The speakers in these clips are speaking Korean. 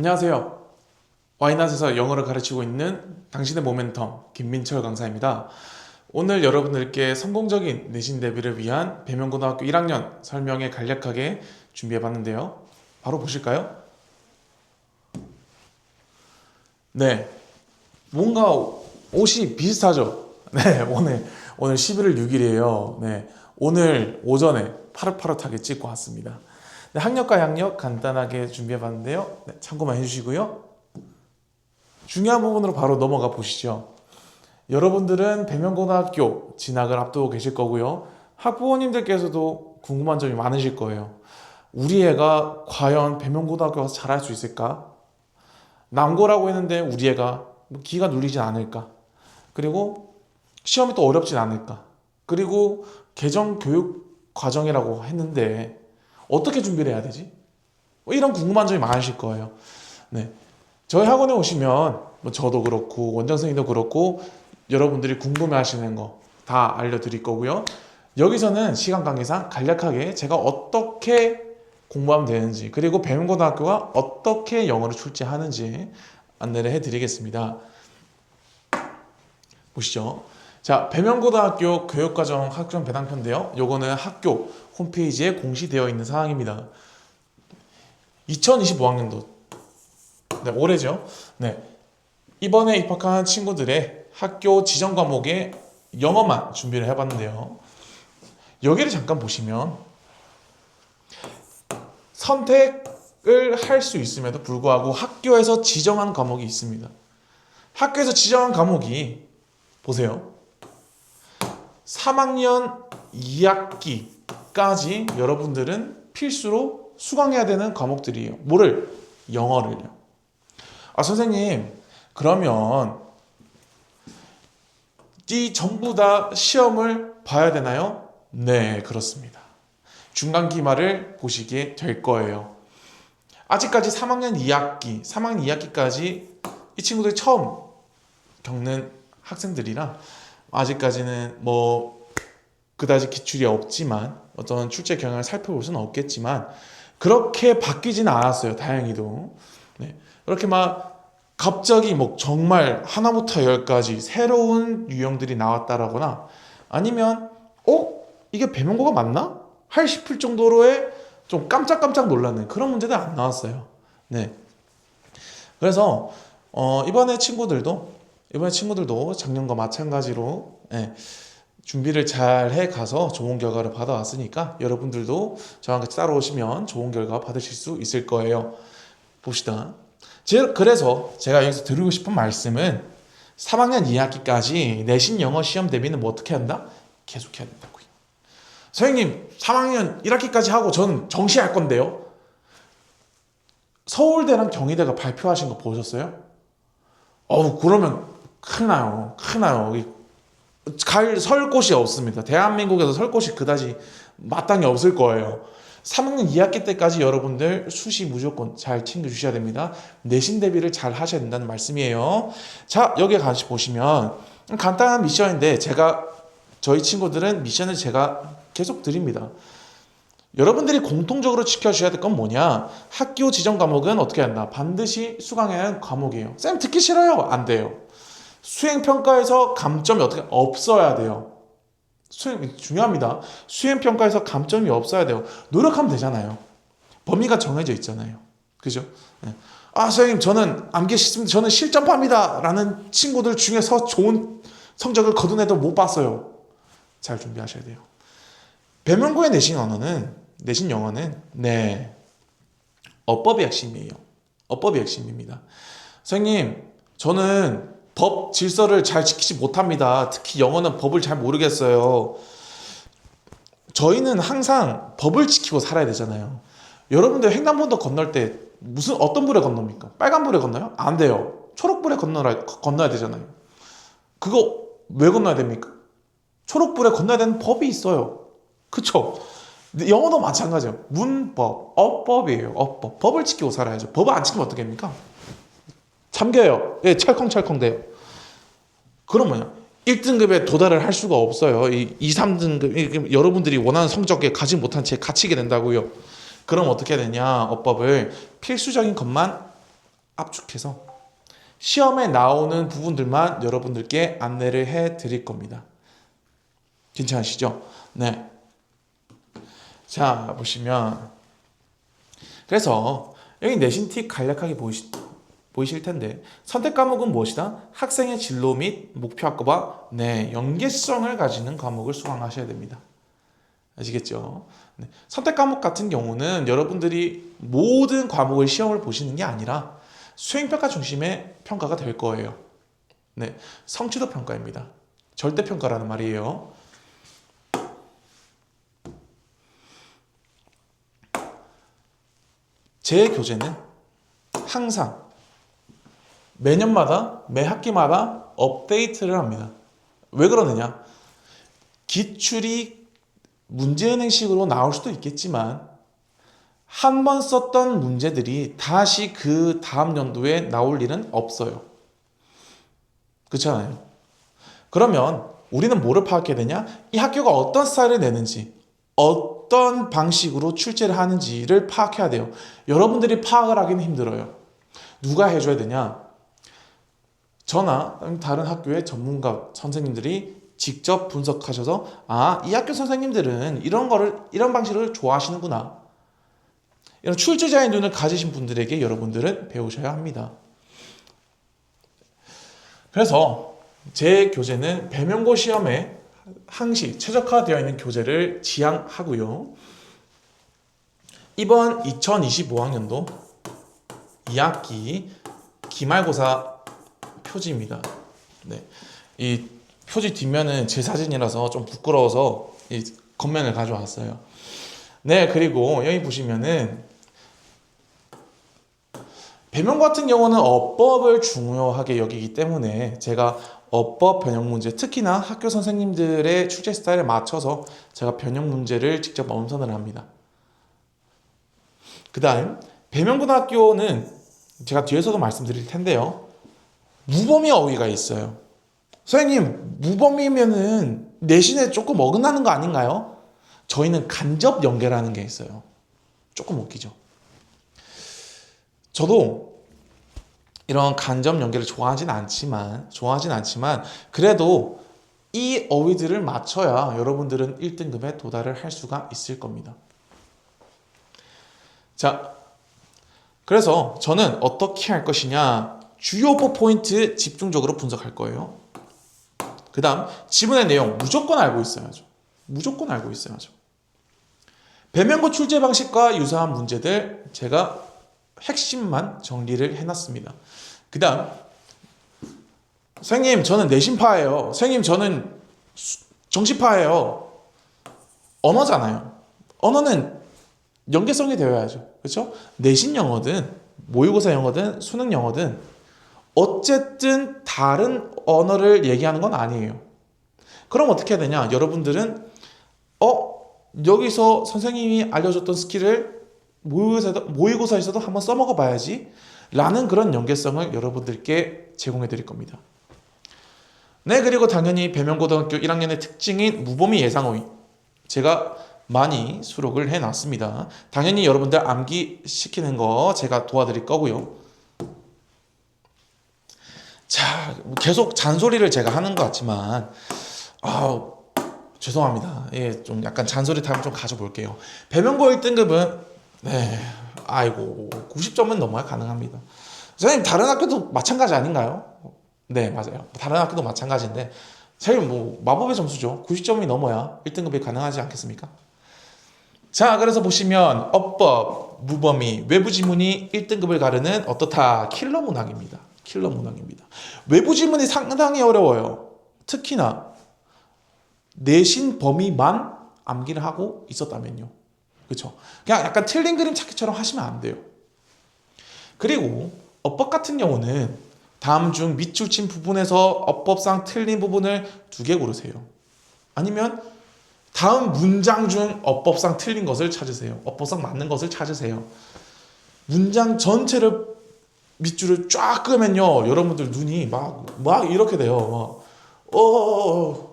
안녕하세요. 와이낫에서 영어를 가르치고 있는 당신의 모멘텀 김민철 강사입니다. 오늘 여러분들께 성공적인 내신 대비를 위한 배명고등학교 1학년 설명에 간략하게 준비해 봤는데요. 바로 보실까요? 네. 뭔가 옷이 비슷하죠? 네, 오늘, 오늘 11월 6일이에요. 네. 오늘 오전에 파릇파릇하게 찍고 왔습니다. 네, 학력과 양력 간단하게 준비해 봤는데요. 네, 참고만 해주시고요. 중요한 부분으로 바로 넘어가 보시죠. 여러분들은 배명고등학교 진학을 앞두고 계실 거고요. 학부모님들께서도 궁금한 점이 많으실 거예요. 우리 애가 과연 배명고등학교 가서 잘할 수 있을까? 남고라고 했는데 우리 애가 뭐 기가 눌리진 않을까? 그리고 시험이 또 어렵진 않을까? 그리고 개정 교육 과정이라고 했는데 어떻게 준비를 해야 되지? 뭐 이런 궁금한 점이 많으실 거예요. 네. 저희 학원에 오시면 뭐 저도 그렇고 원장 선생님도 그렇고 여러분들이 궁금해 하시는 거 다 알려드릴 거고요. 여기서는 시간 관계상 간략하게 제가 어떻게 공부하면 되는지 그리고 배문고등학교가 어떻게 영어를 출제하는지 안내를 해드리겠습니다. 보시죠. 자, 배명고등학교 교육과정 학점 배당표인데요. 요거는 학교 홈페이지에 공시되어 있는 사항입니다. 2025학년도 네, 올해죠. 네. 이번에 입학한 친구들의 학교 지정 과목에 영어만 준비를 해봤는데요. 여기를 잠깐 보시면 선택을 할 수 있음에도 불구하고 학교에서 지정한 과목이 있습니다. 학교에서 지정한 과목이 보세요. 3학년 2학기까지 여러분들은 필수로 수강해야 되는 과목들이에요. 뭐를? 영어를요. 아, 선생님, 그러면 이 전부 다 시험을 봐야 되나요? 네, 그렇습니다. 중간 기말을 보시게 될 거예요. 아직까지 3학년 2학기, 3학년 2학기까지 이 친구들이 처음 겪는 학생들이라 아직까지는 뭐 그다지 기출이 없지만 어떤 출제 경향을 살펴볼 수는 없겠지만 그렇게 바뀌지는 않았어요. 다행히도. 네. 그렇게 막 갑자기 뭐 정말 하나부터 열까지 새로운 유형들이 나왔다라거나 아니면 어 이게 배명고가 맞나? 할 싶을 정도로의 좀 깜짝깜짝 놀라는 그런 문제들 안 나왔어요. 네. 그래서 어, 이번에 친구들도 이번에 친구들도 작년과 마찬가지로 예, 준비를 잘 해 가서 좋은 결과를 받아왔으니까 여러분들도 저랑 같이 따라오시면 좋은 결과 받으실 수 있을 거예요. 봅시다. 제, 그래서 제가 여기서 드리고 싶은 말씀은 3학년 2학기까지 내신 영어 시험 대비는 뭐 어떻게 한다? 계속 해야 된다고요. 선생님, 3학년 1학기까지 하고 전 정시할 건데요. 서울대랑 경희대가 발표하신 거 보셨어요? 어우, 그러면 큰일 나요. 큰일 나요. 갈, 설 곳이 없습니다. 대한민국에서 설 곳이 그다지 마땅히 없을 거예요. 3학년 2학기 때까지 여러분들 수시 무조건 잘 챙겨주셔야 됩니다. 내신 대비를 잘 하셔야 된다는 말씀이에요. 자, 여기에 같이 보시면 간단한 미션인데 제가 저희 친구들은 미션을 제가 계속 드립니다. 여러분들이 공통적으로 지켜주셔야 될 건 뭐냐? 학교 지정 과목은 어떻게 한다? 반드시 수강해야 하는 과목이에요. 쌤 듣기 싫어요? 안 돼요. 수행 평가에서 감점이 어떻게 없어야 돼요. 수행 중요합니다. 수행 평가에서 감점이 없어야 돼요. 노력하면 되잖아요. 범위가 정해져 있잖아요. 그죠? 네. 아 선생님 저는 암기 싫습니다. 저는 실전파입니다라는 친구들 중에서 좋은 성적을 거둔 애도 못 봤어요. 잘 준비하셔야 돼요. 배명고의 내신 언어는 내신 영어는 네 어법이 핵심이에요. 어법이 핵심입니다. 선생님 저는 법 질서를 잘 지키지 못합니다. 특히 영어는 법을 잘 모르겠어요. 저희는 항상 법을 지키고 살아야 되잖아요. 여러분들 횡단보도 건널 때 무슨 어떤 불에 건넙니까? 빨간 불에 건너요? 안 돼요. 초록불에 건너야, 건너야 되잖아요. 그거 왜 건너야 됩니까? 초록불에 건너야 되는 법이 있어요. 그쵸? 영어도 마찬가지예요. 문법, 어법이에요. 어법. 법을 지키고 살아야죠. 법을 안 지키면 어떻게 합니까? 잠겨요. 예, 찰컹찰컹 돼요. 뭐냐? 1등급에 도달을 할 수가 없어요. 이 2, 3등급 여러분들이 원하는 성적에 가지 못한 채 갇히게 된다고요. 그럼 어떻게 되냐? 어법을 필수적인 것만 압축해서 시험에 나오는 부분들만 여러분들께 안내를 해 드릴 겁니다. 괜찮으시죠? 네. 자, 보시면 그래서 여기 내신 팁 간략하게 보이시, 보이실 텐데 선택 과목은 무엇이다? 학생의 진로 및 목표 학과와 네, 연계성을 가지는 과목을 수강하셔야 됩니다. 아시겠죠? 네. 선택 과목 같은 경우는 여러분들이 모든 과목을 시험을 보시는 게 아니라 수행평가 중심의 평가가 될 거예요. 네, 성취도 평가입니다. 절대 평가라는 말이에요. 제 교재는 항상 매년마다 매 학기마다 업데이트를 합니다. 왜 그러느냐? 기출이 문제은행식으로 나올 수도 있겠지만 한 번 썼던 문제들이 다시 그 다음 연도에 나올 일은 없어요. 그렇잖아요. 그러면 우리는 뭐를 파악해야 되냐? 이 학교가 어떤 스타일을 내는지, 어떤 방식으로 출제를 하는지를 파악해야 돼요. 여러분들이 파악을 하기는 힘들어요. 누가 해줘야 되냐? 저나 다른 학교의 전문가 선생님들이 직접 분석하셔서 아, 이 학교 선생님들은 이런 거를 이런 방식을 좋아하시는구나. 이런 출제자의 눈을 가지신 분들에게 여러분들은 배우셔야 합니다. 그래서 제 교재는 배명고 시험에 항시 최적화되어 있는 교재를 지향하고요. 이번 2025학년도 2학기 기말고사 표지입니다. 네. 이 표지 뒷면은 제 사진이라서 좀 부끄러워서 이 겉면을 가져왔어요. 네, 그리고 여기 보시면은 배명 같은 경우는 어법을 중요하게 여기기 때문에 제가 어법 변형 문제, 특히나 학교 선생님들의 출제 스타일에 맞춰서 제가 변형 문제를 직접 엄선을 합니다. 그 다음, 배명고등학교는 제가 뒤에서도 말씀드릴 텐데요. 무범위 어휘가 있어요. 선생님, 무범위면은 내신에 조금 어긋나는 거 아닌가요? 저희는 간접 연계라는 게 있어요. 조금 웃기죠. 저도 이런 간접 연계를 좋아하진 않지만 좋아하진 않지만 그래도 이 어휘들을 맞춰야 여러분들은 1등급에 도달을 할 수가 있을 겁니다. 자, 그래서 저는 어떻게 할 것이냐 주요 포인트 집중적으로 분석할 거예요. 그 다음 지문의 내용 무조건 알고 있어야죠. 무조건 알고 있어야죠. 배명고 출제 방식과 유사한 문제들 제가 핵심만 정리를 해놨습니다. 그 다음 선생님 저는 내신파예요. 선생님 저는 수- 정시파예요. 언어잖아요. 언어는 연계성이 되어야죠. 그렇죠? 내신 영어든 모의고사 영어든 수능 영어든 어쨌든 다른 언어를 얘기하는 건 아니에요. 그럼 어떻게 해야 되냐? 여러분들은 어 여기서 선생님이 알려줬던 스킬을 모의고사에도, 모의고사에서도 한번 써먹어 봐야지 라는 그런 연계성을 여러분들께 제공해 드릴 겁니다. 네, 그리고 당연히 배명고등학교 1학년의 특징인 무범위 예상어휘 제가 많이 수록을 해 놨습니다. 당연히 여러분들 암기 시키는 거 제가 도와드릴 거고요. 자, 뭐 계속 잔소리를 제가 하는 것 같지만 아 죄송합니다. 예, 좀 약간 잔소리 타임 좀 가져볼게요. 배명고 1등급은 네, 아이고 90점은 넘어야 가능합니다. 선생님 다른 학교도 마찬가지 아닌가요? 네, 맞아요. 다른 학교도 마찬가지인데 선생님 뭐 마법의 점수죠. 90점이 넘어야 1등급이 가능하지 않겠습니까? 자, 그래서 보시면 어법, 무범위, 외부 지문이 1등급을 가르는 어떻다 킬러 문항입니다. 킬러 문항입니다. 외부 지문이 상당히 어려워요. 특히나 내신 범위만 암기를 하고 있었다면요. 그렇죠? 그냥 약간 틀린 그림 찾기처럼 하시면 안 돼요. 그리고 어법 같은 경우는 다음 중 밑줄 친 부분에서 어법상 틀린 부분을 두 개 고르세요. 아니면 다음 문장 중 어법상 틀린 것을 찾으세요. 어법상 맞는 것을 찾으세요. 문장 전체를 밑줄을 쫙 끄면요, 여러분들 눈이 막, 막 이렇게 돼요. 막, 어,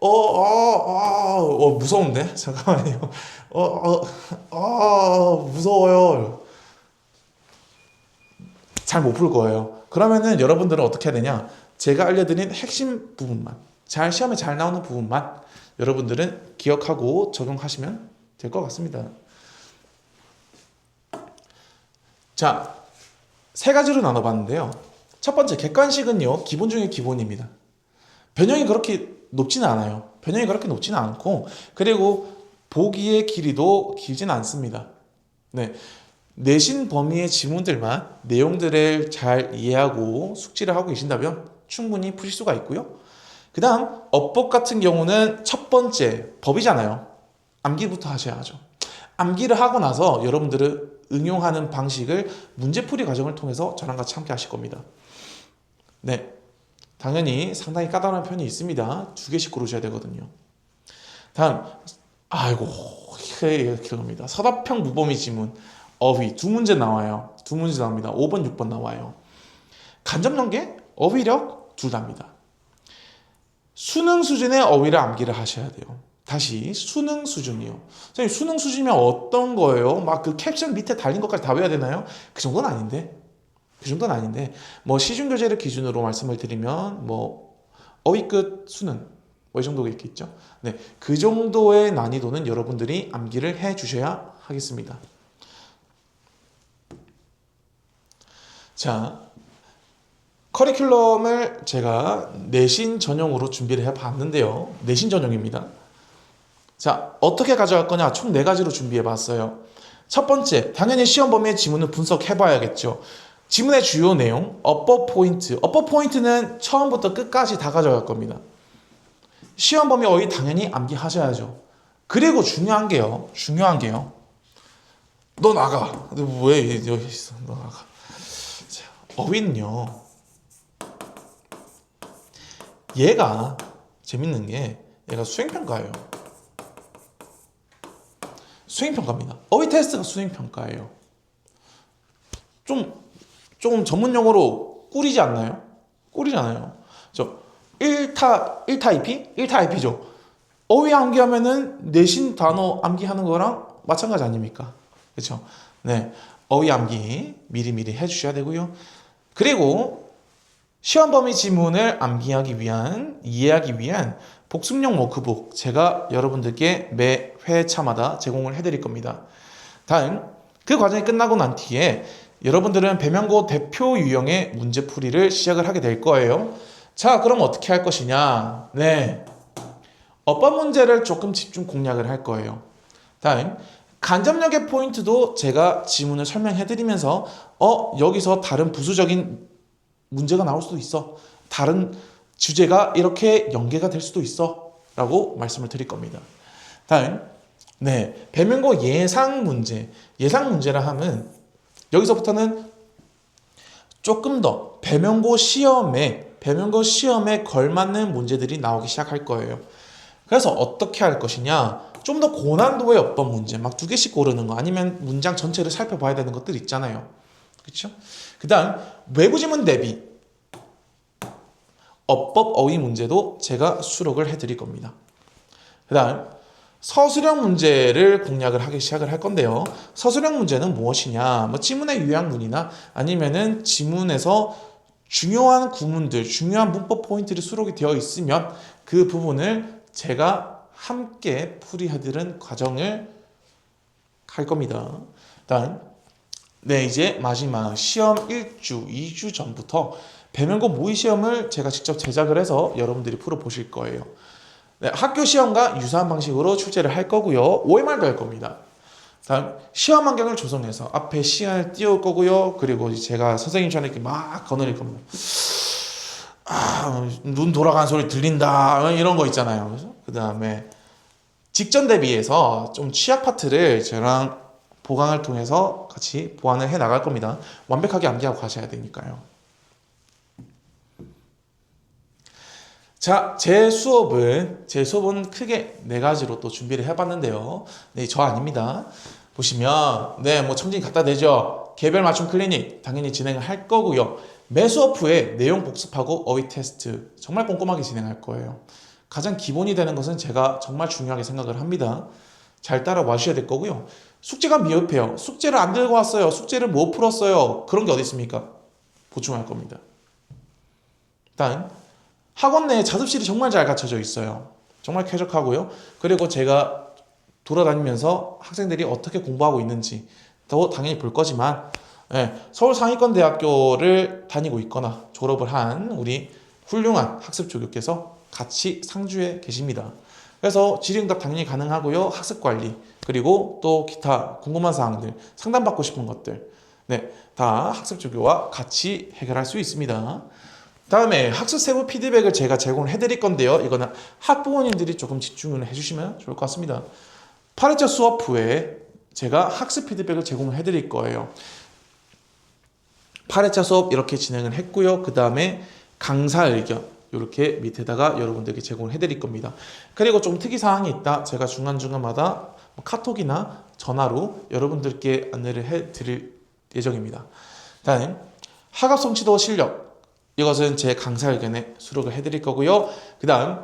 어, 어, 어, 무서운데? 잠깐만요. 어, 어, 어, 무서워요. 잘 못 풀 거예요. 그러면은 여러분들은 어떻게 해야 되냐? 제가 알려드린 핵심 부분만, 잘 시험에 잘 나오는 부분만 여러분들은 기억하고 적용하시면 될 것 같습니다. 자, 세 가지로 나눠봤는데요. 첫 번째, 객관식은요, 기본 중에 기본입니다. 변형이 그렇게 높지는 않아요. 변형이 그렇게 높지는 않고, 그리고 보기의 길이도 길지는 않습니다. 네. 내신 범위의 지문들만 내용들을 잘 이해하고 숙지를 하고 계신다면 충분히 푸실 수가 있고요. 그 다음, 어법 같은 경우는 첫 번째, 법이잖아요. 암기부터 하셔야죠. 암기를 하고 나서 여러분들은 응용하는 방식을 문제풀이 과정을 통해서 저랑 같이 함께 하실 겁니다. 네. 당연히 상당히 까다로운 편이 있습니다. 두 개씩 고르셔야 되거든요. 다음, 아이고, 이게 기억합니다. 서답형 무범위 지문, 어휘 두 문제 나와요. 두 문제 나옵니다. 5번, 6번 나와요. 간접 연계, 어휘력 둘 다입니다. 수능 수준의 어휘를 암기를 하셔야 돼요. 다시 수능 수준이요. 선생님 수능 수준이면 어떤 거예요? 막 그 캡션 밑에 달린 것까지 다 외워야 되나요? 그 정도는 아닌데. 그 정도는 아닌데 뭐 시중 교재를 기준으로 말씀을 드리면 뭐 어휘끝 수능 뭐 이 정도가 있겠죠. 네, 그 정도의 난이도는 여러분들이 암기를 해 주셔야 하겠습니다. 자, 커리큘럼을 제가 내신 전용으로 준비를 해 봤는데요. 내신 전용입니다. 자, 어떻게 가져갈 거냐? 총 네 가지로 준비해 봤어요. 첫 번째, 당연히 시험 범위의 지문을 분석해 봐야겠죠. 지문의 주요 내용, 어법 포인트. 어법 포인트는 처음부터 끝까지 다 가져갈 겁니다. 시험 범위 어휘 당연히 암기하셔야죠. 그리고 중요한 게요. 중요한 게요. 너 나가. 너왜 여기 있어? 너 나가. 자, 어휘는요. 얘가 재밌는 게 얘가 수행평가예요. 수행평가입니다. 어휘 테스트가 수행평가예요. 좀, 좀 전문 용어로 꿀이지 않나요? 꿀이잖아요. 저 1타, 1타 IP? 1타 IP죠. 어휘 암기하면은 내신 단어 암기하는 거랑 마찬가지 아닙니까? 그렇죠? 네. 어휘 암기 미리미리 해주셔야 되고요. 그리고 시험 범위 지문을 암기하기 위한, 이해하기 위한 복습용 워크북 제가 여러분들께 매 회차마다 제공을 해드릴 겁니다. 다음 그 과정이 끝나고 난 뒤에 여러분들은 배명고 대표 유형의 문제풀이를 시작을 하게 될 거예요. 자, 그럼 어떻게 할 것이냐? 네. 어법 문제를 조금 집중 공략을 할 거예요. 다음 간접력의 포인트도 제가 지문을 설명해 드리면서 어, 여기서 다른 부수적인 문제가 나올 수도 있어. 다른 주제가 이렇게 연계가 될 수도 있어. 라고 말씀을 드릴 겁니다. 다음, 네. 배명고 예상 문제. 예상 문제라 하면 여기서부터는 조금 더 배명고 시험에, 배명고 시험에 걸맞는 문제들이 나오기 시작할 거예요. 그래서 어떻게 할 것이냐. 좀 더 고난도의 어떤 문제, 막 두 개씩 고르는 거, 아니면 문장 전체를 살펴봐야 되는 것들 있잖아요. 그렇죠? 그 다음, 외부 지문 대비. 어법 어휘 문제도 제가 수록을 해드릴 겁니다. 그 다음 서술형 문제를 공략을 하기 시작을 할 건데요. 서술형 문제는 무엇이냐? 뭐 지문의 요약문이나 아니면은 지문에서 중요한 구문들, 중요한 문법 포인트를 수록이 되어 있으면 그 부분을 제가 함께 풀이해드리는 과정을 할 겁니다. 다음 네 이제 마지막 시험 1주, 2주 전부터 배명고 모의 시험을 제가 직접 제작을 해서 여러분들이 풀어 보실 거예요. 네, 학교 시험과 유사한 방식으로 출제를 할 거고요. OMR도 할 겁니다. 다음 시험 환경을 조성해서 앞에 시간을 띄울 거고요. 그리고 제가 선생님처럼 이렇게 막 거느릴 겁니다. 아, 눈 돌아가는 소리 들린다 이런 거 있잖아요. 그 다음에 직전 대비해서 좀 취약 파트를 저랑 보강을 통해서 같이 보완을 해 나갈 겁니다. 완벽하게 암기하고 가셔야 되니까요. 자, 제 수업은 제 수업은 크게 네 가지로 또 준비를 해봤는데요. 네, 저 아닙니다. 보시면 네, 뭐 청진 갖다 대죠. 개별 맞춤 클리닉 당연히 진행을 할 거고요. 매 수업 후에 내용 복습하고 어휘 테스트 정말 꼼꼼하게 진행할 거예요. 가장 기본이 되는 것은 제가 정말 중요하게 생각을 합니다. 잘 따라와 주셔야 될 거고요. 숙제가 미흡해요. 숙제를 안 들고 왔어요. 숙제를 못 풀었어요. 그런 게 어디 있습니까? 보충할 겁니다. 일단 학원 내에 자습실이 정말 잘 갖춰져 있어요. 정말 쾌적하고요. 그리고 제가 돌아다니면서 학생들이 어떻게 공부하고 있는지 더 당연히 볼 거지만 예, 서울 상위권 대학교를 다니고 있거나 졸업을 한 우리 훌륭한 학습 조교께서 같이 상주에 계십니다. 그래서 질의응답 당연히 가능하고요. 학습 관리 그리고 또 기타 궁금한 사항들 상담받고 싶은 것들 네, 다 학습 조교와 같이 해결할 수 있습니다. 다음에 학습 세부 피드백을 제가 제공을 해드릴 건데요. 이거는 학부모님들이 조금 집중을 해주시면 좋을 것 같습니다. 8회차 수업 후에 제가 학습 피드백을 제공을 해드릴 거예요. 8회차 수업 이렇게 진행을 했고요. 그 다음에 강사 의견 이렇게 밑에다가 여러분들께 제공을 해드릴 겁니다. 그리고 좀 특이 사항이 있다. 제가 중간 중간마다 뭐 카톡이나 전화로 여러분들께 안내를 해드릴 예정입니다. 다음 학업 성취도 실력 이것은 제 강사 의견에 수록을 해드릴 거고요. 그 다음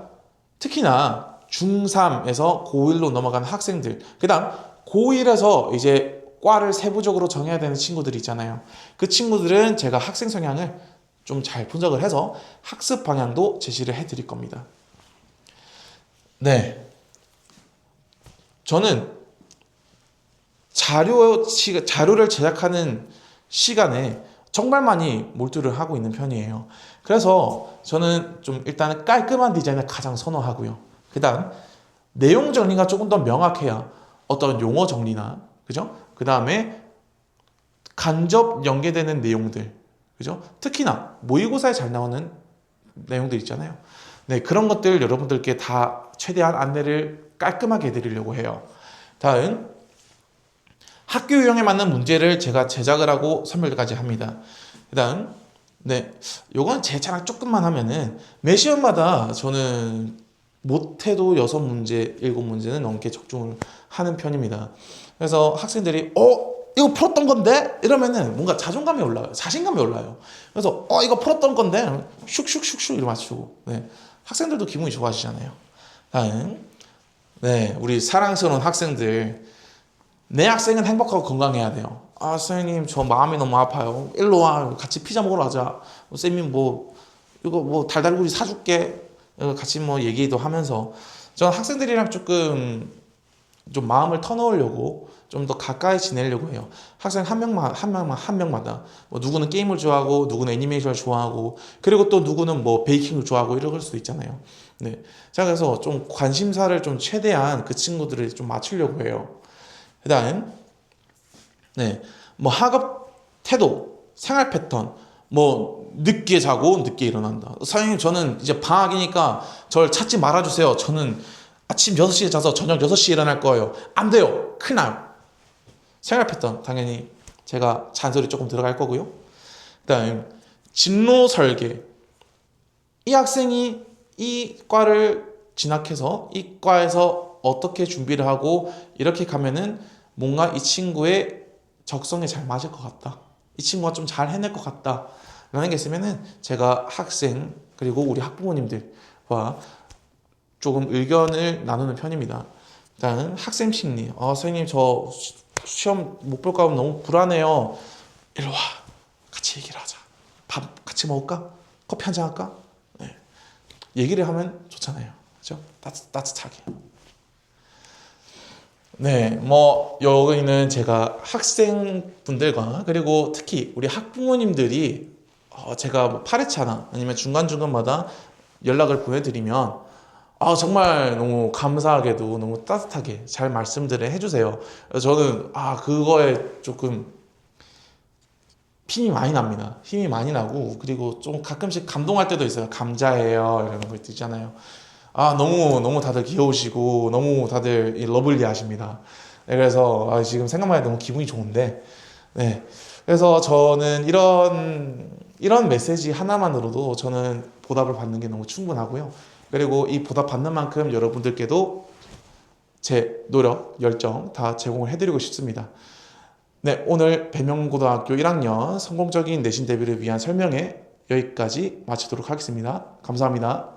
특히나 중3에서 고1로 넘어가는 학생들 그 다음 고1에서 이제 과를 세부적으로 정해야 되는 친구들이 있잖아요. 그 친구들은 제가 학생 성향을 좀 잘 분석을 해서 학습 방향도 제시를 해드릴 겁니다. 네. 저는 자료, 시- 자료를 제작하는 시간에 정말 많이 몰두를 하고 있는 편이에요. 그래서 저는 좀 일단은 깔끔한 디자인을 가장 선호하고요. 그 다음, 내용 정리가 조금 더 명확해야 어떤 용어 정리나, 그죠? 그 다음에 간접 연계되는 내용들, 그죠? 특히나 모의고사에 잘 나오는 내용들 있잖아요. 네, 그런 것들 여러분들께 다 최대한 안내를 깔끔하게 해드리려고 해요. 다음, 학교 유형에 맞는 문제를 제가 제작을 하고 선별까지 합니다. 그다음 네, 요건 제 자랑 조금만 하면은 매 시험마다 저는 못해도 여섯 문제, 일곱 문제는 넘게 적중을 하는 편입니다. 그래서 학생들이 어 이거 풀었던 건데 이러면은 뭔가 자존감이 올라요, 자신감이 올라요. 그래서 어 이거 풀었던 건데 슉슉슉슉 이렇게 맞추고 네, 학생들도 기분이 좋아지잖아요. 다음 네, 우리 사랑스러운 학생들 내 학생은 행복하고 건강해야 돼요. 아, 선생님, 저 마음이 너무 아파요. 일로 와. 같이 피자 먹으러 가자. 뭐, 쌤이 뭐, 이거 뭐 달달구리 사줄게. 어, 같이 뭐 얘기도 하면서. 저는 학생들이랑 조금 좀 마음을 터놓으려고 좀 더 가까이 지내려고 해요. 학생 한 명만, 한 명만, 한 명마다. 뭐 누구는 게임을 좋아하고, 누구는 애니메이션을 좋아하고, 그리고 또 누구는 뭐 베이킹을 좋아하고 이럴 수도 있잖아요. 네. 제가 그래서 좀 관심사를 좀 최대한 그 친구들을 좀 맞추려고 해요. 그 다음, 네, 뭐 학업 태도, 생활 패턴, 뭐 늦게 자고 늦게 일어난다. 선생님, 저는 이제 방학이니까 저를 찾지 말아주세요. 저는 아침 6시에 자서 저녁 6시에 일어날 거예요. 안 돼요. 큰일 나요. 생활 패턴, 당연히 제가 잔소리 조금 들어갈 거고요. 그 다음, 진로 설계. 이 학생이 이 과를 진학해서 이 과에서 어떻게 준비를 하고 이렇게 가면은 뭔가 이 친구의 적성에 잘 맞을 것 같다. 이 친구가 좀 잘 해낼 것 같다. 라는 게 있으면은 제가 학생 그리고 우리 학부모님들과 조금 의견을 나누는 편입니다. 일단 학생 심리. 아, 선생님 저 시- 시험 못 볼까 봐 너무 불안해요. 일로 와. 같이 얘기를 하자. 밥 같이 먹을까? 커피 한 잔 할까? 네. 얘기를 하면 좋잖아요. 그죠? 따뜻, 따뜻하게. 네, 뭐 여기는 제가 학생분들과 그리고 특히 우리 학부모님들이 어, 제가 뭐 8회차나 아니면 중간중간마다 연락을 보내드리면 아, 정말 너무 감사하게도 너무 따뜻하게 잘 말씀들을 해주세요. 저는 아, 그거에 조금 힘이 많이 납니다. 힘이 많이 나고 그리고 좀 가끔씩 감동할 때도 있어요. 감자예요 이런 거 있잖아요. 아 너무 너무 다들 귀여우시고 너무 다들 이 러블리하십니다. 네, 그래서 아, 지금 생각만 해도 너무 기분이 좋은데 네 그래서 저는 이런 이런 메시지 하나만으로도 저는 보답을 받는 게 너무 충분하고요. 그리고 이 보답 받는 만큼 여러분들께도 제 노력 열정 다 제공을 해드리고 싶습니다. 네 오늘 배명고등학교 1학년 성공적인 내신 대비를 위한 설명회 여기까지 마치도록 하겠습니다. 감사합니다.